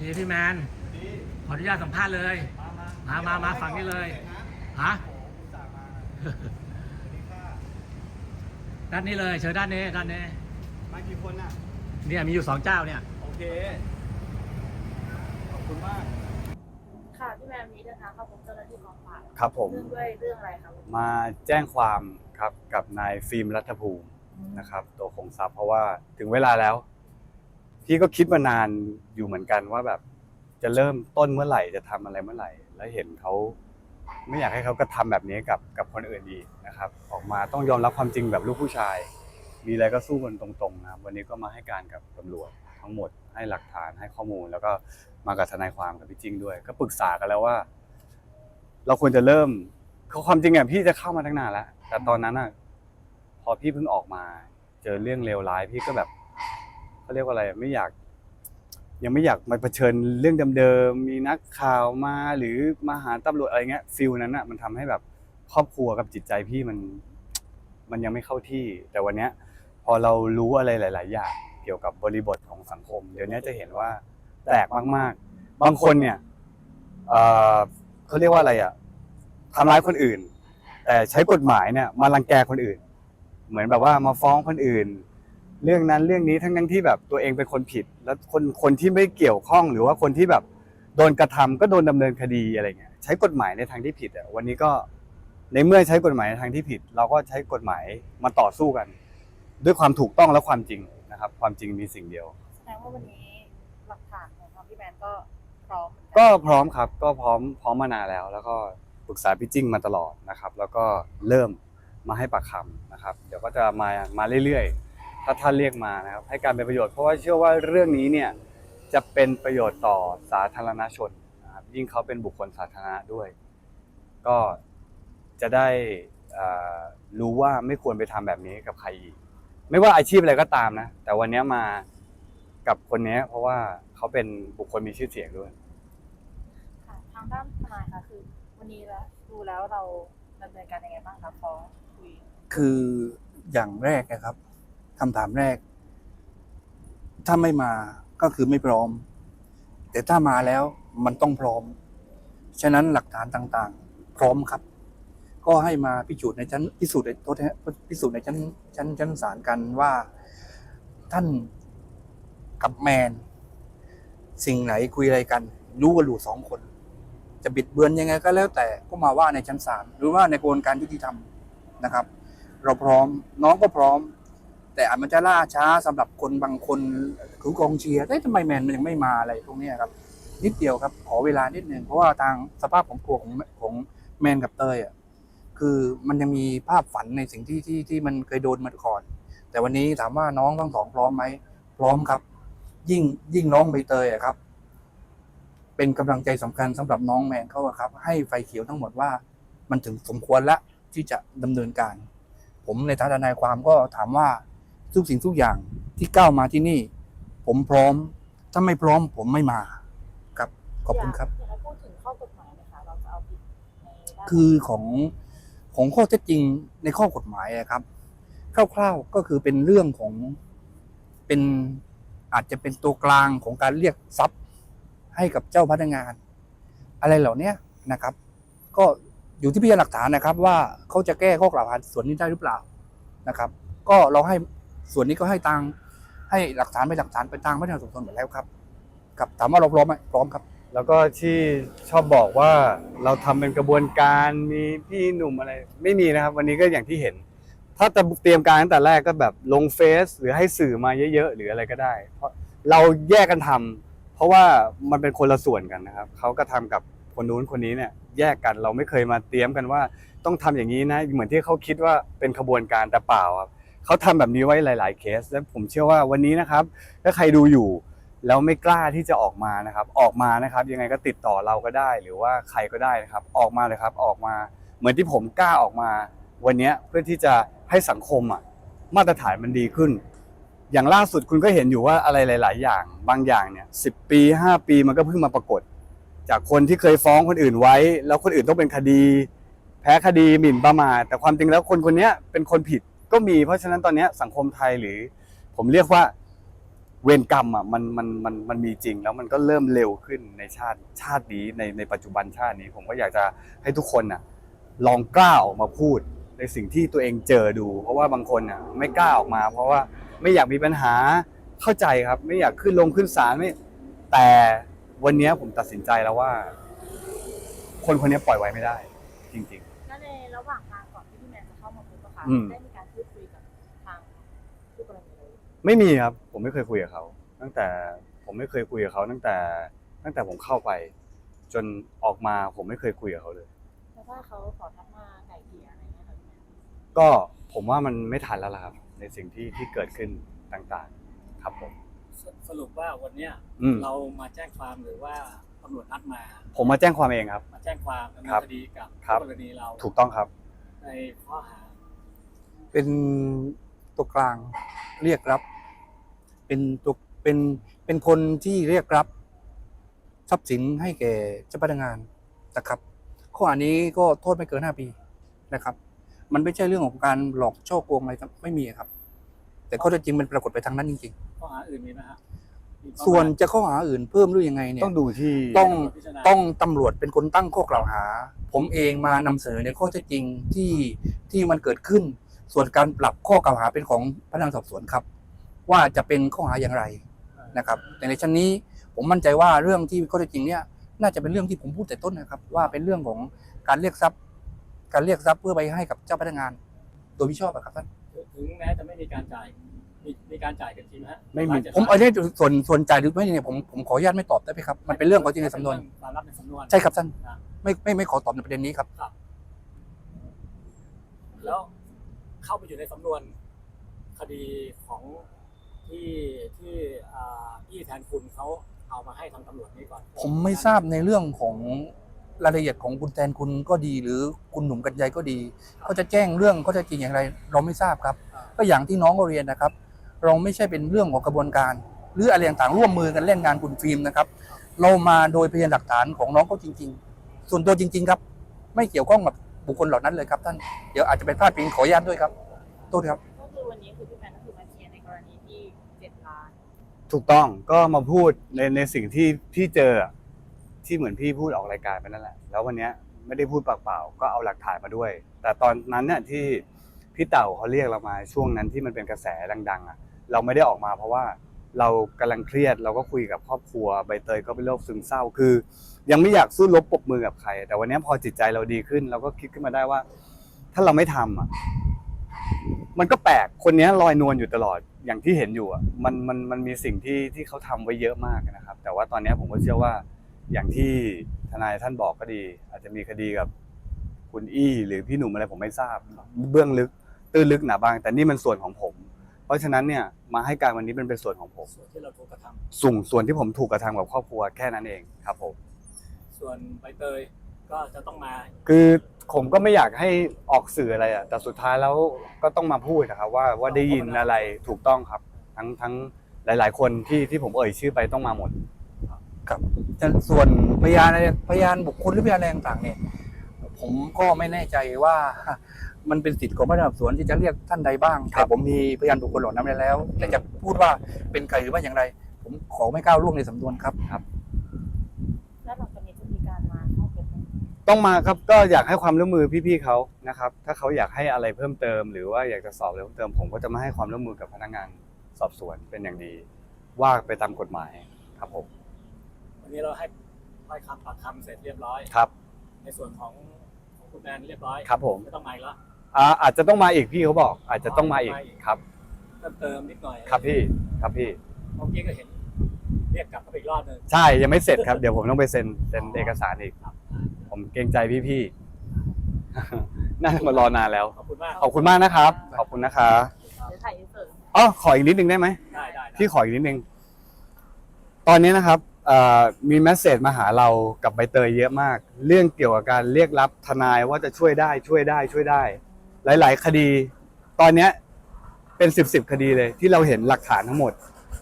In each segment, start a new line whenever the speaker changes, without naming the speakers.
นี่พี่แมน ขออนุญาตสัมภาษณ์เลย มา มา มาฝั่งนี้เลย ฮะด้านนี้เลย เชิญด้านนี้ ด้านนี้
มากี่คนอะ
เนี่ยมีอยู่สองเจ้าเนี่ย
โอเค ขอบคุณมาก
ค่ะพี่แมวนี้เดินทางเข้าพบเจ้าหน้าที่กองปราบ
ครับผม
เรื่องด้วยเรื่องอะไรครับ
มาแจ้งความครับกับนายฟิล์มรัฐภูมินะครับ ตัวคงทรัพย์เพราะว่าถึงเวลาแล้ว พี่ก็คิดมานานอยู่เหมือนกันว่าแบบ จะเริ่มต้นเมื่อไหร่จะทำอะไรเมื่อไหร่ แล้วเห็นเขาไม่อยากให้เขากระทำแบบนี้กับกับคนอื่นอีกนะครับ ออกมาต้องยอมรับความจริงแบบลูกผู้ชาย มีอะไรก็สู้กันตรงๆนะครับวันนี้ก็มาให้การกับตำรวจทั้งหมดให้หลักฐานให้ข้อมูล แล้วก็มากับทนายความกับพี่จริงด้วย ก็ปรึกษากันแล้วว่า เราควรจะเริ่มเขาความจริงอะพี่จะเข้ามาตั้งนานแล้วแต่ตอนนั้นอะพอพี่เพิ่งออกมา เจอเรื่องเลวร้ายพี่ก็แบบ เขาเรียกว่าอะไรไม่อยาก ยังไม่อยากมาเผชิญเรื่องเดิมๆมีนักข่าวมาหรือมาหาตำรวจอะไรเงี้ยฟิลนั้นอะมันทำให้แบบครอบครัวกับจิตใจพี่มัน มันยังไม่เข้าที่ แต่วันเนี้ย พอเรารู้อะไรหลาย ๆ อย่างเกี่ยวกับบริบทของสังคม เดี๋ยวนี้จะเห็นว่าแปลกมากๆ บางคนเนี่ยเอ่อเขาเรียกว่าอะไรอะทำร้ายคนอื่น แต่ใช้กฎหมายเนี่ย มารังแกคนอื่น เหมือนแบบว่ามาฟ้องคนอื่น เรื่องนั้นเรื่องนี้ทั้งทั้งที่แบบตัวเองเป็นคนผิด แล้วคนคนที่ไม่เกี่ยวข้องหรือว่าคนที่แบบโดนกระทำก็โดนดำเนินคดีอะไรเงี้ยใช้กฎหมายในทางที่ผิดอะวันนี้ก็ในเมื่อใช้กฎหมายในทางที่ผิด เราก็ใช้กฎหมายมาต่อสู้กัน ด้วยความถูกต้องและความจริงนะครับ ความจริงมีสิ่งเดียว
แสดงว่าวันนี้หลักฐานของทางพี่แมนก็พร้อมเหมือนน
ก็พร้อมครับ ก็พร้อมพร้อมมานานแล้ว แล้วก็ปรึกษาพี่จิ้งมาตลอดนะครับ แล้วก็เริ่มมาให้ปากคำนะครับ เดี๋ยวก็จะมามาเรื่อยๆ ถ้าท่านเรียกมานะครับให้การเป็นประโยชน์เพราะว่าเชื่อว่าเรื่องนี้เนี่ยจะเป็นประโยชน์ต่อสาธารณชนนะครับยิ่งเขาเป็นบุคคลสาธารณะด้วย ก็จะได้เอ่อรู้ว่าไม่ควรไปทำแบบนี้กับใครอีก ไม่ว่าอาชีพอะไรก็ตามนะ แต่วันนี้มากับคนนี้เพราะว่าเขาเป็นบุคคลมีชื่อเสียงด้วย
ค่ะทางด้านทนายค่ะคือวันนี้แล้วดูแล้วเราดำเนินการยังไงบ้างคะฟ้องคุย
คืออย่างแรกนะครับ คำถามแรก ถ้าไม่มาก็คือไม่พร้อม แต่ถ้ามาแล้วมันต้องพร้อม ฉะนั้นหลักฐานต่างๆ พร้อมครับ ก็ให้มาพิสูจน์ในชั้นพิสูจน์ในโทษนะพิสูจน์ในชั้นชั้นชั้นศาลกันว่า ท่านกับแมน สิ่งไหนคุยอะไรกัน รู้กันอยู่สองคน จะบิดเบือนยังไงก็แล้วแต่ก็มาว่าในชั้นศาลหรือว่าในกระบวนการยุติธรรมนะครับ เราพร้อมน้องก็พร้อม แต่อาจมันจะล่าช้าสำหรับคนบางคนคือกองเชียร์เอ๊ะทำไมแมนมันยังไม่มาอะไรพวกนี้ครับ นิดเดียวครับ ขอเวลานิดหนึ่งเพราะว่าทางสภาพของครัวของของแมนกับเตยอะคือมันยังมีภาพฝันในสิ่งที่ที่ที่มันเคยโดนมาก่อน แต่วันนี้ถามว่าน้องทั้งสองพร้อมไหมพร้อมครับ ยิ่งยิ่งน้องใบเตยอะครับ เป็นกำลังใจสำคัญสำหรับน้องแมนเขาอะครับ ให้ไฟเขียวทั้งหมดว่า มันถึงสมควรแล้วที่จะดำเนินการ ผมในฐานะนายความก็ถามว่า ทุกสิ่งทุกอย่างที่ก้าวมาที่นี่ ผมพร้อม ถ้าไม่พร้อมผมไม่มาครับขอบคุณครับ
อยากให้พูดถึงข้อกฎหมายหนะคะเราจะเอาผิดในด้าน
คือของของข้อเท็จจริงในข้อกฎหมายอะครับ คร่าวๆก็คือเป็นเรื่องของเป็นอาจจะเป็นตัวกลางของการเรียกทรัพย์ให้กับเจ้าพนักงาน อะไรเหล่าเนี้ยนะครับ ก็อยู่ที่พยานหลักฐานนะครับ ว่าเขาจะแก้ข้อกล่าวหาส่วนนี้ได้หรือเปล่านะครับ ก็เราให้ ส่วนนี้ก็ให้ตังให้หลักฐานไปหลักฐานไปตังไม่ได้สมควรหมดแล้วครับกับถามว่าเราพร้อมไหมพร้อมครับ
แล้วก็ที่ชอบบอกว่าเราทำเป็นกระบวนการมีพี่หนุ่มอะไร ไม่มีนะครับ วันนี้ก็อย่างที่เห็น ถ้าจะเตรียมการตั้งแต่แรกก็แบบลงเฟซหรือให้สื่อมาเยอะๆหรืออะไรก็ได้ เพราะเราแยกกันทำเพราะว่ามันเป็นคนละส่วนกันนะครับเขาก็ทำกับคนนู้นคนนี้เนี่ยแยกกันเราไม่เคยมาเตรียมกันว่าต้องทำอย่างนี้นะเหมือนที่เขาคิดว่าเป็นขบวนการแต่เปล่าครับ เขาทำแบบนี้ไว้หลาย ๆ เคส และผมเชื่อว่าวันนี้นะครับ ถ้าใครดูอยู่แล้วไม่กล้าที่จะออกมานะครับ ออกมานะครับ ยังไงก็ติดต่อเราก็ได้ หรือว่าใครก็ได้นะครับ ออกมาเลยครับ ออกมา เหมือนที่ผมกล้าออกมา วันนี้เพื่อที่จะให้สังคมอะมาตรฐานมันดีขึ้น อย่างล่าสุดคุณก็เห็นอยู่ว่าอะไรหลาย ๆ อย่าง บางอย่างเนี่ยสิปีห้าปีมันก็เพิ่งมาปรากฏ จากคนที่เคยฟ้องคนอื่นไว้ แล้วคนอื่นต้องเป็นคดี แพ้คดีหมิ่นประมาทแต่ความจริงแล้วคนคนนี้เป็นคนผิด ก็มี เพราะฉะนั้นตอนเนี้ยสังคมไทยหรือ ผมเรียกว่าเวรกรรมอะมันมันมันมันมีจริง แล้วมันก็เริ่มเร็วขึ้นในชาติชาตินี้ในในปัจจุบันชาตินี้ ผมก็อยากจะให้ทุกคนอะลองกล้าออกมาพูดในสิ่งที่ตัวเองเจอดู เพราะว่าบางคนอะไม่กล้าออกมา เพราะว่าไม่อยากมีปัญหาเข้าใจครับ ไม่อยากขึ้นลงขึ้นศาลไม่แต่วันเนี้ยผมตัดสินใจแล้วว่า คนคนนี้ปล่อยไว้ไม่ได้ จริง
แล้วในระหว่างทางก่อนที่พี่แมนจะเข้ามาพบอะค่ะ
อืม
ได้มีการพูดคุยกับทางผู้กรณีเลย
ๆ ไม่มีครับ ผมไม่เคยคุยกับเขา ตั้งแต่ผมไม่เคยคุยกับเขาตั้งแต่ ตั้งแต่ผมเข้าไป จนออกมาผมไม่เคยคุยกับเขาเลย
แล้วถ้าเขาขอทักมาไก่เกลี่ยอะไรเงี้ยค่ะพี่แมน
ก็ผมว่ามันไม่ทันแล้วล่ะครับ ในสิ่งที่ที่เกิดขึ้นต่างๆ ครับผม
สสรุปว่าวันเนี้ย
อืม
เรามาแจ้งความหรือว่าตำรวจนัดมา
ผมมาแจ้งความเองครับ
มาแจ้งความดำเนิน
ครับ
คดีกับ
ครับ
กรณีเรา
ถูกต้องครับ
ในข้อหา
เป็นตัวกลางเรียกรับ เป็นตัวเป็นเป็นคนที่เรียกรับทรัพย์สินให้แก่เจ้าพนักงานนะครับข้อหานี้ก็โทษไม่เกินห้าปีนะครับ มันไม่ใช่เรื่องของการหลอกช่อโกงอะไรครับไม่มีครับ แต่ข้อเท็จจริงมันปรากฏไปทางนั้นจริง
ข้อหาอื่นมีไหมฮะมีข้อ
ๆส่วน
หา
จะข้อหาอื่นเพิ่มหรือยังไงเนี่ย
ต้องดูที่
ต้อง
ตำรวจพิจารณา
ต้องตำรวจเป็นคนตั้งข้อกล่าวหา ผมเองมานำเสนอในข้อเท็จจริงที่ที่มันเกิดขึ้น ส่วนการปรับข้อกล่าวหาเป็นของพนักงานสอบสวนครับ ว่าจะเป็นข้อหาอย่างไรนะครับแต่ในชั้นนี้ผมมั่นใจว่าเรื่องที่ข้อเท็จจริงเนี่ยน่าจะเป็นเรื่องที่ผมพูดแต่ต้นนะครับ ว่าเป็นเรื่องของการเรียกทรัพย์ การเรียกทรัพย์เพื่อไปให้กับเจ้าพนักงาน โดยมิชอบอะครับท่าน
ถึงแม้จะไม่มีการจ่ายมีมีการจ่ายกันจริงไหมฮะ
ไม่มี
หลังจาก
ผมอันนี้ส่วนส่วนจ่ายหรือไม่เนี่ยผมผมขออนุญาตไม่ตอบได้ไหมครับมันเป็นเรื่องของจริงในสำนวน
ความลับในสำนวน
ใช่ครับท่าน
ครับ
ไม่ไม่ไม่ขอตอบในประเด็นนี้ครับ
แล้วเข้าไปอยู่ในสำนวนคดีของ ที่ที่อ่าพี่แทนคุณเขาเอามาให้ทางตำรวจนี่ก่อน
ผมไม่ทราบในเรื่องของรายละเอียดของคุณแทนคุณก็ดี หรือคุณหนุ่มกัญชัยก็ดีเขาจะแจ้งเรื่องเขาจะจริงอย่างไร เราไม่ทราบครับก็อย่างที่น้องก็เรียนนะครับ เราไม่ใช่เป็นเรื่องของกระบวนการ หรืออะไรต่างๆร่วมมือกันเล่นงานคุณฟิล์มนะครับ เรามาโดยพยานหลักฐานของน้องเขาจริง ๆ ส่วนตัวจริง ๆ ครับ ไม่เกี่ยวข้องกับบุคคลเหล่านั้นเลยครับท่านเดี๋ยวอาจจะเป็นพลาดพิงขออนุญาตด้วยครับโทษครับ
ถูกต้องก็มาพูดในในสิ่งที่พี่เจออะที่เหมือนพี่พูดออกรายการไปนั่นแหละ แล้ววันเนี้ยไม่ได้พูดปากเปล่าก็เอาหลักฐานมาด้วย แต่ตอนนั้นเนี่ยที่พี่เต่าเขาเรียกเรามาช่วงนั้นที่มันเป็นกระแสดัง ๆ อะ เราไม่ได้ออกมาเพราะว่าเรากำลังเครียดเราก็คุยกับครอบครัวใบเตยก็เป็นโรคซึมเศร้าคือ ยังไม่อยากสู้รบปรบมือกับใคร แต่วันเนี้ยพอจิตใจเราดีขึ้น เราก็คิดขึ้นมาได้ว่า ถ้าเราไม่ทำอะ มันก็แปลกคนเนี้ยลอยนวลอยู่ตลอดอย่างที่เห็นอยู่อะมันมันมันมีสิ่งที่ที่เขาทำไว้เยอะมากนะครับ แต่ว่าตอนเนี้ยผมก็เชื่อว่าอย่างที่ทนายท่านบอกก็ดี อาจจะมีคดีกับคุณอี้หรือพี่หนุ่มอะไรผมไม่ทราบ เบื้องลึกตื้นลึกหนาบาง แต่นี่มันส่วนของผม เพราะฉะนั้นเนี่ยมาให้การวันนี้มันเป็นส่วนของผม
ส่วนที่เราถูกกระทำ
ส่วนส่วนที่ผมถูกกระทำกับครอบครัวแค่นั้นเองครับผม
ส่วนใบเตยก็จะต้องมา
คือ ผมก็ไม่อยากให้ออกสื่ออะไรอะแต่สุดท้ายแล้วก็ต้องมาพูดนะครับว่าว่าได้ยินอะไรถูกต้องครับ ทั้งทั้งหลาย ๆ คนที่ที่ผมเอ่ยชื่อไปต้องมาหมด
ครับแต่ส่วนพยานอะไรพยานบุคคลหรือพยานอะไรต่างๆเนี่ย ผมก็ไม่แน่ใจว่า มันเป็นสิทธิ์ของพนักงานสอบสวนที่จะเรียกท่านใดบ้าง
ครั
แต่
บ
ผมมีพยานบุคคลเหล่านั้นไว้แล้ว แต่จะพูดว่าเป็นใครหรือว่าอย่างไร ผมขอไม่ก้าวล่วงในสำนวนครับ
แล้วหลังจากนี้จะมีการมาเข้าพบไหม
ต้องมาครับก็อยากให้ความร่วมมือพี่ๆเขานะครับ ถ้าเขาอยากให้อะไรเพิ่มเติม หรือว่าอยากจะสอบอะไรเพิ่มเติม ผมก็จะมาให้ความร่วมมือกับพนักงานสอบสวนเป็นอย่างดีว่าไปตามกฎหมายครับผม
วันนี้เราให้ให้คำปากคำเสร็จเรียบร้อย
ครับ
ในส่วนของของคุณแมนเรียบร้อย
ครับผม
ไม่ต้องมาอีกแล้ว
อ่าอาจจะต้องมาอีกพี่เขาบอก อาจจะต้องมาอีกครับ
เพิ่มเติมนิดหน่อย
ครับพี่ครับพี่
เมื่อกี้ก็เห็นเรียกกลับเข้าไปอีกรอบหนึ่ง
ใช่ยังไม่เสร็จครับเดี๋ยวผมต้องไปเซ็นเซ็นเอกสารอีก
ครับ
ผมเกรงใจพี่ๆ น่าจะมารอนานแล้ว
ขอบคุณมาก
ขอบคุณมากนะครับ ขอบคุณนะครับ
เดี๋ยวถ่ายอินเสิร์ต
อ๋อขออีกนิดนึงได้ไหม
ได้ได้ได้
พี่ขออีกนิดนึง ตอนนี้นะครับเอ่อมีแมสเซจมาหาเรากับใบเตยเยอะมาก เรื่องเกี่ยวกับการเรียกรับทนายว่าจะช่วยได้ช่วยได้ช่วยได้ หลาย ๆ คดี ตอนเนี้ยเป็นสิบสิบคดีเลย ที่เราเห็นหลักฐานทั้งหมด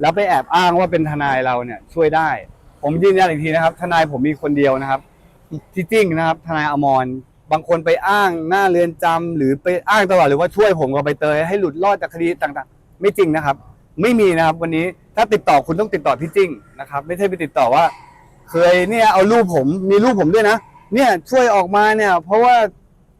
แล้วไปแอบอ้างว่าเป็นทนายเราเนี่ยช่วยได้ ผมยืนยันอีกทีนะครับ ทนายผมมีคนเดียวนะครับที่ จริงนะครับทนายอมรบางคนไปอ้างหน้าเรือนจำหรือไปอ้างตลอดหรือว่าช่วยผมกับใบเตยให้หลุดรอดจากคดีต่างๆ ไม่จริงนะครับ ไม่มีนะครับ วันนี้ถ้าติดต่อคุณต้องติดต่อพี่จิ้งนะครับ ไม่ใช่ไปติดต่อว่า เคยเนี่ยเอารูปผมมีรูปผมด้วยนะเนี่ยช่วยออกมาเนี่ย เพราะว่า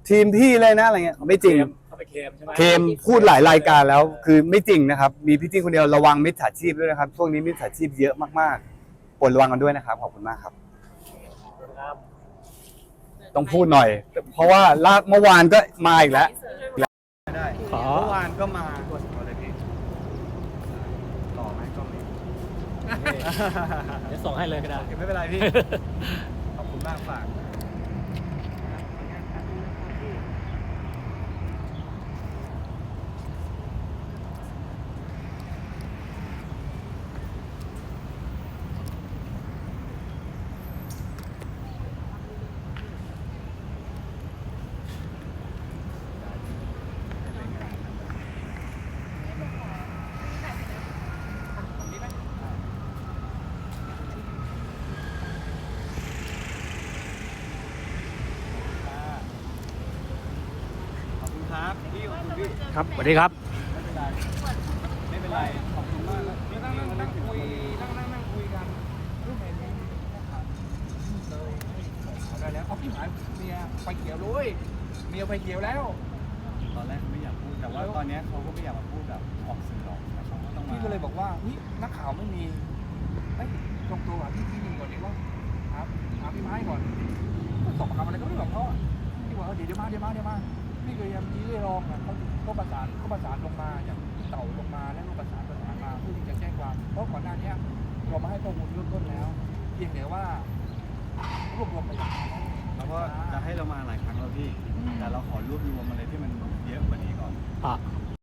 ทีมพี่เลยนะอะไรเงี้ยไม่จริง
เขาไปเคลมใช่ไหม
เคมพูดหลายรายการแล้วคือไม่จริงนะครับ มีพี่จิ้งคนเดียวระวังมิจฉาชีพด้วยนะครับ ช่วงนี้มิจฉาชีพเยอะมากๆโปรดระวังกันด้วยนะครับ ขอบคุณมากครับ
ครับ
ต้องพูดหน่อย เพราะว่าลากเมื่อวานก็มาอีกแล้ว ได้
ขอ
เมื่อวานก็มาอะไรพี่ต่อไหมก็มี
เดี๋ยวส่งให้เลยก็ได้
ไม่เป็นไรพี่ ขอบคุณมากฝาก ขอบคุณครับพี่ขอบ คุณพี่
ครับสวัสดีครับ
ไม่เป็นไรไม่เป็นไรขอบคุณมากครับนั่งนั่งนั่งคุยนั่งนั่งนั่งคุยกันรูปเห็นไหมนะครับเลยเอาได้แล้วเอาพี่หมายเมียไฟเขียวเลยเมียไฟเขียวแล้ว ตอนแรกไม่อยากพูดแต่ว่าตอนนี้เขาก็ไม่อยากมาพูดแบบออกสื่อหรอกแต่เขาก็ต้องมา
พี่ก็เลยบอกว่านี่นักข่าวไม่มีเฮ้ยตรงตัวหาพี่พี่หนึ่งก่อนดีว่าหาหาพี่ไม้ก่อนก็สอบคำอะไรก็เรื่องของเขาอะพี่บอกเออเดี๋ยวเดี๋ยวมาเดี๋ยวมาเดี๋ยวมา พี่ก็พยายามชี้ให้รองอะเขาเขาประสานเขาประสานลงมาจากที่เต่าลงมาแล้วก็ประสานประสานมาเพื่อที่จะแจ้งความเพราะก่อนหน้านี้เรามาให้ข้อมูลเบื้องต้นแล้ว เพียงแต่ว่ารวบรวมพยาน
แล้วก็จะให้เรามาหลายครั้งแล้วพี่ แต่เราขอรวบรวมอะไรที่มันเยอะกว่านี้ก่อน
อะ